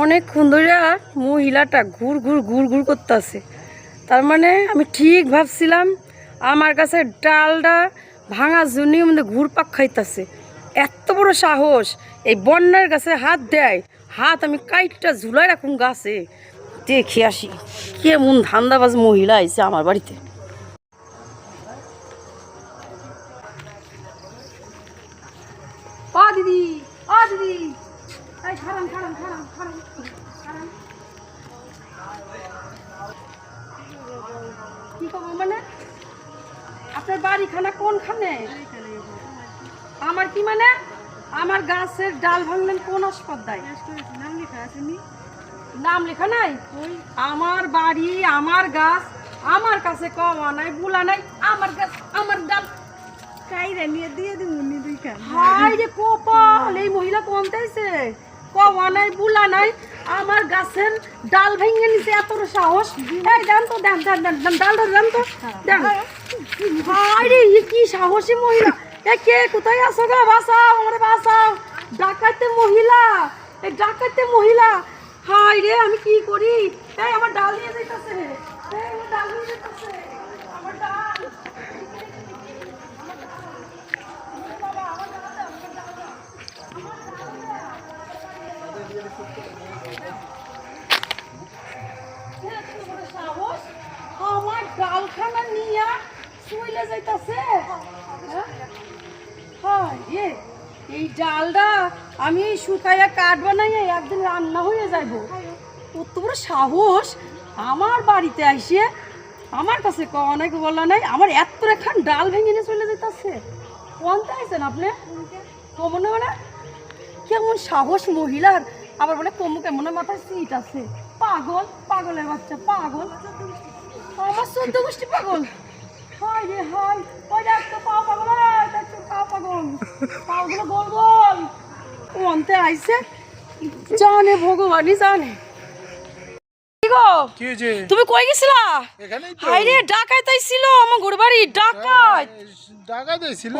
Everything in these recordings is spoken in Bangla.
অনেকক্ষণ ধরে মহিলাটা ঘুর ঘুর ঘুর ঘুর করতেছে। তার মানে আমি ঠিক ভাবছিলাম, আমার কাছে ডালটা ভাঙার জন্যই আমাদের ঘুর পাক খাইতেছে। এত বড় সাহস, এই বন্যার গাছে হাত দেয়, হাত আমি কাইটটা ঝুলাই রাখুন গাছে। দেখে আসি, কেমন ধান্দাবাজ মহিলা আইছে আমার বাড়িতে। দিদি দিদি। কি করব মানে? আপনার বাড়িখানা কোনখানে? আমার কি মানে? আমার গাছের ডাল ভাঙলেন কোন আসপদ্দায় নাম লেখা আছে নাম লেখা নাই আমার বাড়ি আমার গাছ আমার কাছে কওয়া নাই বুলা নাই আমার গাছ আমার ডাল। কাইরা নিয়ে দিয়ে দিব নি দুই খান হাই রে কপাল এই মহিলা কমতেছে কওয়া নাই, বুলা নাই, আমার গাছের ডাল ভেঙে নিছে, এত সাহস। এই, দেন তো, দেন দেন দেন ডালটা দেন তো, দেন। হাই রে কি সাহসী মহিলা? এ কে, কোথায় আছো গো? বাঁচাও, আমারে বাঁচাও। ডাকাতে মহিলা এই ডাকাতে মহিলা। হাই রে, আমি কি করি? এই, আমার ডাল নিয়ে যাইতাছে। এই, আমার ডাল নিয়ে যাইতাছে আমার ডাল সাহস আমার ডালখানা নিয়া শুইলে যাইতাছে? হ্যাঁ? এ এই ডালটা আমি শুকাইয়া কাঠ বানাইয়া একদিন রান্না হয়ে যাইব। কত বড় সাহস! আমার বাড়িতে আইসে আমার কাছে অনেক বলা নাই, আমার এত খান ডাল ভেঙে নিয়ে চলে যেতেছে কোনটা আইছেন আপনি? কমন মানে কেমন সাহস মহিলার! আবার বলে কমু কেমন মাথায় সিট আছে। পাগল পাগলের বাচ্চা পাগল। আমার চোদ্দ গোষ্ঠী পাগল। হাই রে হাই ওই দেখ তো পাও পাগল পাও পাগল। পাগুলো গোল গোল। অন্তে আইছে। জানে ভগবানই জানে। তুমি কই গেছিলা? হাই রে আইছিল আমার ঘর বাড়ি টাকা দিয়েছিল?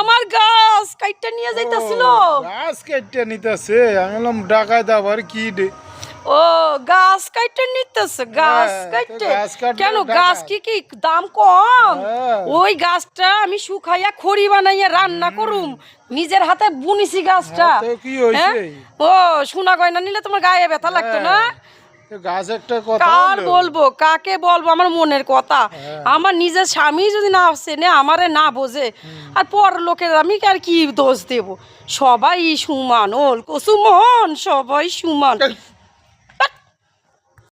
আমার গাছ কাইটটা নিয়ে যাইতাছিল। গাছ কেটে নিতেছে? আমি বললাম ডাকায় আবার কি দে? ও গাছ কাইটে নিতেছে গাছ হ্যাঁ, কাইটে কেন গাছ কি কি দাম কম? হ্যাঁ। ওই গাছটা আমি শুকাইয়া খড়ি বানাইয়া রান্না করুম। নিজের হাতে বুনিছি গাছটা। হ্যাঁ, কি? ও সোনা গয়না নিলে তোমার গায়ে ব্যথা লাগতো না? গাছ একটা কথা কার বলব? কাকে বলব? আমার মনের কথা। হ্যাঁ। আমার নিজের স্বামী যদি না চেনে আমারে না বোঝে আর পর লোকের আমি আর কি দোষ দেব? সবাই সমান ওল কুসুমোহন সবাই সমান।